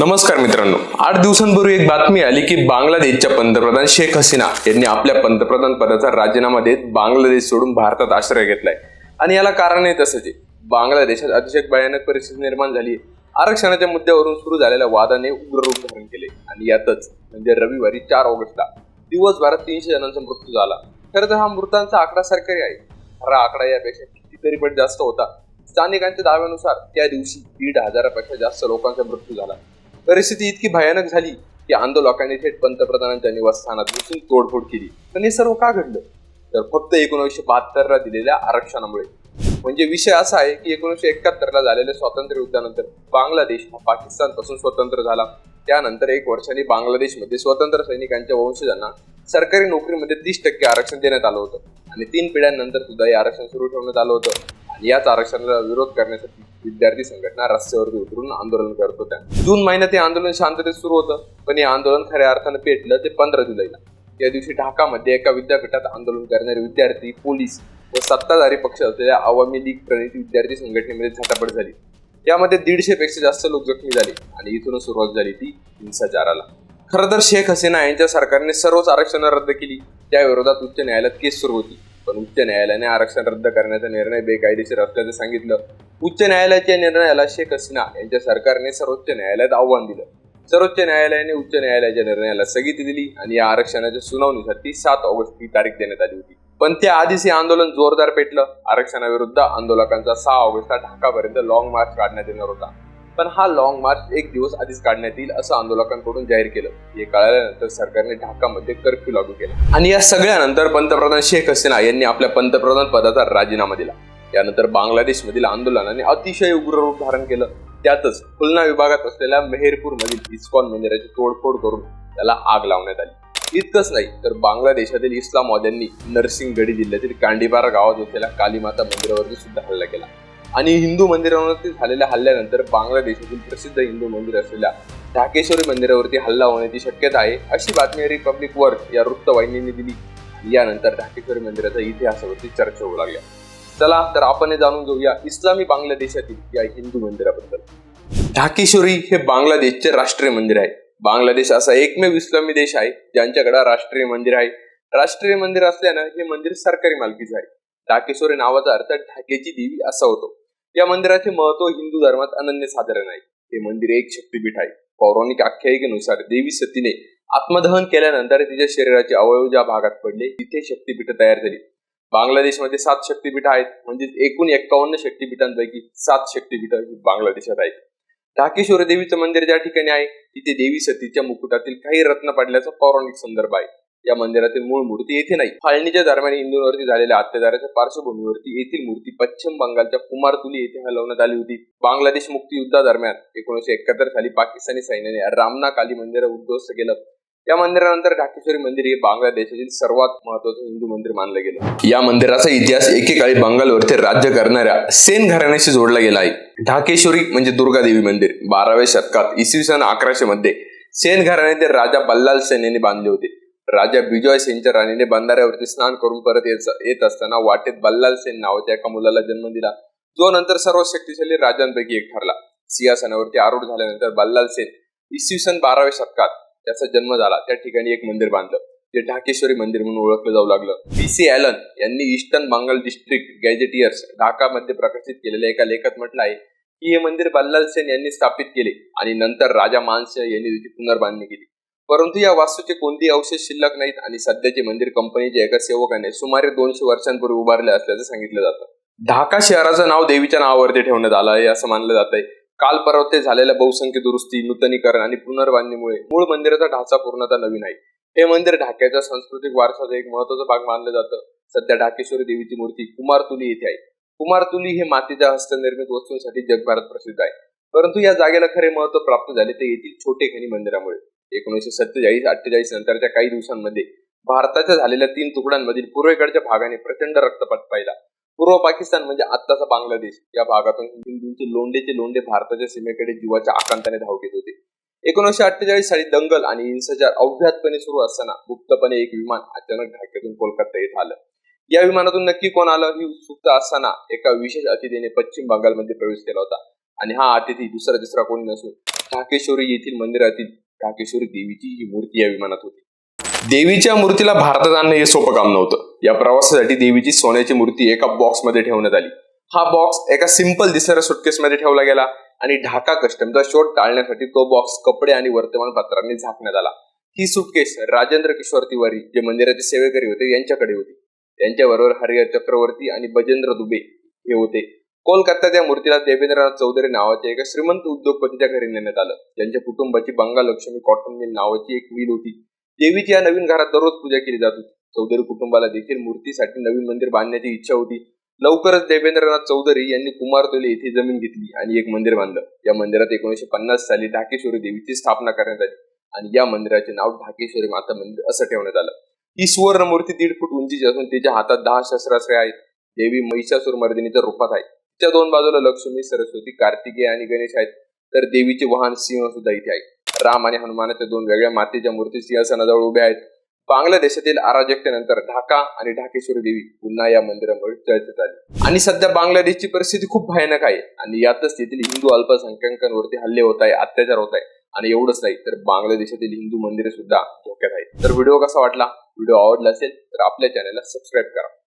नमस्कार मित्रांनो. आठ दिवसांपूर्वी एक बातमी आली की बांगलादेशच्या पंतप्रधान शेख हसीना यांनी आपल्या पंतप्रधान पदाचा राजीनामा देत बांगलादेश सोडून भारतात आश्रय घेतलाय. आणि याला कारण आहे. तसंच बांगलादेशात अतिशय भयानक परिस्थिती निर्माण झाली आहे. आरक्षणाच्या मुद्द्यावरून सुरू झालेल्या वादाने उग्र रूप धारण केले. आणि यातच म्हणजे रविवारी चार ऑगस्टला दिवसभरात तीनशे जणांचा मृत्यू झाला. खरं तर हा मृतांचा आकडा सरकारी आहे. खरा आकडा यापेक्षा कितीतरी पण जास्त होता. स्थानिकांच्या दाव्यानुसार त्या दिवशी दीड हजारापेक्षा जास्त लोकांचा मृत्यू झाला. परिस्थिती इतकी भयानक झाली की आंदोलकांनी थेट पंतप्रधानांच्या निवासस्थानात बसून तोडफोड केली. पण हे सर्व का घडलं? तर फक्त एकोणीसशे बहात्तरला दिलेल्या आरक्षणामुळे. म्हणजे विषय असा आहे की एकोणीसशे एकाहत्तरला झालेल्या स्वातंत्र्य युद्धानंतर बांगलादेश हा पाकिस्तानपासून स्वतंत्र झाला. त्यानंतर एक वर्षांनी बांगलादेशमध्ये स्वतंत्र सैनिकांच्या वंशजांना सरकारी नोकरीमध्ये तीस टक्के आरक्षण देण्यात आलं होतं. आणि तीन पिढ्यांनंतर सुद्धा हे आरक्षण सुरू ठेवण्यात आलं होतं. याच आरक्षणाला विरोध करण्यासाठी विद्यार्थी संघटना रस्त्यावरती उतरून आंदोलन करत होत्या. जून महिन्यात हे आंदोलन शांततेत सुरू होतं. पण हे आंदोलन खऱ्या अर्थानं पेटलं ते पंधरा जुलैला. या दिवशी ढाकामध्ये एका विद्यापीठात आंदोलन करणारे विद्यार्थी पोलीस व सत्ताधारी पक्ष असलेल्या आवामी लीग प्रणित विद्यार्थी संघटनेमध्ये झटापट झाली. यामध्ये दीडशे पेक्षा जास्त लोक जखमी झाले आणि इथूनच सुरुवात झाली ती हिंसाचाराला. खरं तर शेख हसीना यांच्या सरकारने सर्वच आरक्षणं रद्द केली. त्या विरोधात उच्च न्यायालयात केस सुरू होती. पण उच्च न्यायालयाने आरक्षण रद्द करण्याचा निर्णय बेकायदेशीर असल्याचं सांगितलं. उच्च न्यायालयाच्या निर्णयाला शेख हसीना यांच्या सरकारने सर्वोच्च न्यायालयात आव्हान दिलं. सर्वोच्च न्यायालयाने उच्च न्यायालयाच्या निर्णयाला स्थगिती दिली आणि या आरक्षणाच्या सुनावणीसाठी सात ऑगस्ट ही तारीख देण्यात आली होती. पण त्याआधीच हे आंदोलन जोरदार पेटलं. आरक्षणाविरुद्ध आंदोलकांचा सहा ऑगस्टला ढाकापर्यंत लॉंग मार्च काढण्यात येणार होता. पण हा लॉंग मार्च एक दिवस आधीच काढण्यात येईल असं आंदोलकांकडून जाहीर केलं. हे कळाल्यानंतर सरकारने ढाकामध्ये कर्फ्यू लागू केला. आणि या सगळ्यानंतर पंतप्रधान शेख हसीना यांनी आपल्या पंतप्रधान पदाचा राजीनामा दिला. त्यानंतर बांगलादेशमधील आंदोलनाने अतिशय उग्र रूप धारण केलं. त्यातच खुलना विभागात असलेल्या मेहेरपूर मधील इस्कॉन मंदिराची तोडफोड करून त्याला आग लावण्यात आली. इतकंच नाही तर बांगलादेशातील इस्लामवाद्यांनी नरसिंगगडी जिल्ह्यातील कांडीपारा गावात असलेल्या कालीमाता मंदिरावरती सुद्धा हल्ला केला. आणि हिंदू मंदिरावरती झालेल्या हल्ल्यानंतर बांगलादेशातील प्रसिद्ध हिंदू मंदिर असलेल्या ढाकेश्वरी मंदिरावरती हल्ला होण्याची शक्यता आहे अशी बातमी रिपब्लिक वर्क या वृत्तवाहिनीने दिली. यानंतर ढाकेश्वरी मंदिराच्या इतिहासावरती चर्चा होऊ लागल्या. चला तर आपण हे जाणून घेऊया इस्लामी बांगलादेशातील या हिंदू मंदिराबद्दल. ढाकेश्वरी हे बांगलादेशचे राष्ट्रीय मंदिर आहे. बांगलादेश असा एकमेव इस्लामी देश आहे ज्यांच्याकडे राष्ट्रीय मंदिर आहे. राष्ट्रीय मंदिर असल्यानं हे मंदिर सरकारी मालकीचं आहे. डाकेश्वरी नावाचा अर्थ ढाकेची देवी असा होतो. या मंदिराचे महत्त्व हिंदू धर्मात अनन्यसाधारण आहे. हे मंदिर एक शक्तीपीठ आहे. पौराणिक आख्यायिकेनुसार देवी सतीने आत्मदहन केल्यानंतर तिच्या शरीराचे अवयव ज्या भागात पडले तिथे शक्तीपीठ तयार झाली. बांगलादेशमध्ये सात शक्तीपीठ आहेत. म्हणजे एकूण एक्कावन्न शक्तीपीठांपैकी सात शक्तीपीठ ही बांगलादेशात आहेत. ढाकेश्वर देवीचं मंदिर ज्या ठिकाणी आहे तिथे देवी सतीच्या मुकुटातील काही रत्न पडल्याचा पौराणिक संदर्भ आहे. या मंदिरातील मूळ मूर्ती येथे नाही. फाळणीच्या दरम्यान हिंदूंवरती झालेल्या अत्याचाराच्या पार्श्वभूमीवरती येथील मूर्ती पश्चिम बंगालच्या कुमारतुली येथे हलवण्यात आली होती. बांगलादेश मुक्ती युद्धादरम्यान एकोणीशे एकाहत्तर साली पाकिस्तानी सैन्याने रामना काली मंदिर उद्ध्वस्त केलं. या मंदिरानंतर ढाकेश्वरी मंदिर हे बांगलादेशातील सर्वात महत्वाचं हिंदू मंदिर मानलं गेलं. या मंदिराचा इतिहास एकेकाळी बंगालवरती राज्य करणाऱ्या सेन घराण्याशी जोडला गेला आहे. ढाकेश्वरी म्हणजे दुर्गा देवी मंदिर. बाराव्या शतकात इसवी सन अकराशे मध्ये सेन घराण्याचे राजा बल्लाल सेन यांनी बांधले होते. राजा बिजॉय सेनच्या राणीने बंधाऱ्यावरती स्नान करून परत येत- येत असताना वाटेत बल्लाल सेन नावाच्या एका मुलाला जन्म दिला. जो नंतर सर्व शक्तिशाली राजांपैकी एक ठरला. सिंहासनावरती आरूढ झाल्यानंतर बल्लाल सेन इसवी सन बाराव्या शतकात त्याचा जन्म झाला. त्या ठिकाणी एक मंदिर बांधलं. जे ढाकेश्वरी मंदिर म्हणून ओळखलं जाऊ लागलं. पी सी ॲलन यांनी ईस्टर्न बंगाल डिस्ट्रिक्ट गॅजेटियर्स ढाकामध्ये प्रकाशित केलेल्या एका लेखात म्हटलं आहे की हे मंदिर बल्लाल सेन यांनी स्थापित केले आणि नंतर राजा मानसिंह यांनी त्याची पुनर्बांधणी केली. परंतु या वास्तूचे कोणतेही अवशेष शिल्लक नाहीत आणि सध्याचे मंदिर कंपनीच्या एका सेवकाने सुमारे दोनशे वर्षांपूर्वी उभारले असल्याचं सांगितलं जातं. ढाका शहराचं नाव देवीच्या नावावरती ठेवण्यात आलं आहे असं मानलं जात आहे. काल परवा ते झालेल्या बहुसंख्य दुरुस्ती नूतनीकरण आणि पुनर्बांधणीमुळे मूळ मंदिराचा ढाचा पूर्णतः नवीन आहे. हे मंदिर ढाक्याच्या सांस्कृतिक वारसाचा एक महत्त्वाचा भाग मानलं जातं. सध्या ढाकेश्वरी देवीची मूर्ती कुमारतुली येथे आहे. कुमारतुली हे मातीच्या हस्तनिर्मित वस्तूंसाठी जगभरात प्रसिद्ध आहे. परंतु या जागेला खरे महत्त्व प्राप्त झाले ते येथील छोटे खनी मंदिरामुळे. एकोणीसशे सत्तेचाळीस अठ्ठेचाळीस नंतरच्या काही दिवसांमध्ये भारताच्या झालेल्या तीन तुकड्यांमधील पूर्वेकडच्या भागाने प्रचंड रक्तपात पाहिला. पूर्व पाकिस्तान म्हणजे आत्ताचा बांगलादेश. या भागातून हिंदूंचे लोंडेचे लोंडे भारताच्या सीमेकडे जीवाच्या आकांताने धाव घेत होते. एकोणीसशे अठ्ठेचाळीस साली दंगल आणि हिंसाचार अव्यातपणे सुरू असताना गुप्तपणे एक विमान अचानक ढाक्यातून कोलकाता येत आलं. या विमानातून नक्की कोण आलं ही उत्सुकता असताना एका विशेष अतिथीने पश्चिम बंगालमध्ये प्रवेश केला होता. आणि हा अतिथी दुसरा तिसरा कोणी नसून ढाकेश्वरी येथील मंदिरातील काकेश्वरी देवीची ही मूर्ती या विमानात होती. देवीच्या मूर्तीला भारतात आणणं हे सोपं काम नव्हतं. या प्रवासासाठी देवीची सोन्याची मूर्ती एका बॉक्समध्ये ठेवण्यात आली. हा बॉक्स एका सिंपल दिसणाऱ्या सुटकेसमध्ये ठेवला गेला आणि ढाका कस्टमचा शोध टाळण्यासाठी तो बॉक्स कपडे आणि वर्तमानपत्रांनी झाकण्यात आला. ही सुटकेस राजेंद्र किशोर तिवारी जे मंदिराचे सेवेकरी होते यांच्याकडे होती. त्यांच्याबरोबर हरिहर चक्रवर्ती आणि बजेंद्र दुबे हे होते. कोलकात्यात या मूर्तीला देवेंद्रनाथ चौधरी नावाच्या एका श्रीमंत उद्योगपतीच्या घरी नेण्यात आलं. त्यांच्या कुटुंबाची बंगाल लक्ष्मी कॉटन मिल नावाची एक मिल होती. देवीची या नवीन घरात दररोज पूजा केली जात होती. चौधरी कुटुंबाला देखील मूर्तीसाठी नवीन मंदिर बांधण्याची इच्छा होती. लवकरच देवेंद्रनाथ चौधरी यांनी कुमारतोली येथे जमीन घेतली आणि एक मंदिर बांधलं. या मंदिरात एकोणीशे पन्नास साली ढाकेश्वरी देवीची स्थापना करण्यात आली आणि या मंदिराचे नाव ढाकेश्वरी माता मंदिर असं ठेवण्यात आलं. ही सुवर्ण मूर्ती दीड फूट उंचीची असून तिच्या हातात दहा शस्त्रास्त्रे आहेत. देवी महिषासूर मर्दिनीच्या रूपात आहे. त्या दोन बाजूला लक्ष्मी सरस्वती कार्तिकेय आणि गणेश आहेत. तर देवीचे वाहन सिंह सुद्धा इथे आहे राम आणि हनुमानाच्या दोन वेगळ्या मातेच्या मूर्ती सिंहासनाजवळ उभ्या आहेत. बांगलादेशातील अराजकतेनंतर ढाका आणि ढाकेश्वरी देवी पुन्हा या मंदिरामुळे चर्चेत आली. आणि सध्या बांगलादेशची परिस्थिती खूप भयानक आहे. आणि यातच तेथील हिंदू अल्पसंख्याकांवरती हल्ले होत आहे अत्याचार होत आहे आणि एवढंच नाही तर बांगलादेशातील हिंदू मंदिरे सुद्धा धोक्यात आहेत. तर व्हिडिओ कसा वाटला? व्हिडिओ आवडला असेल तर आपल्या चॅनलला सबस्क्राईब करा.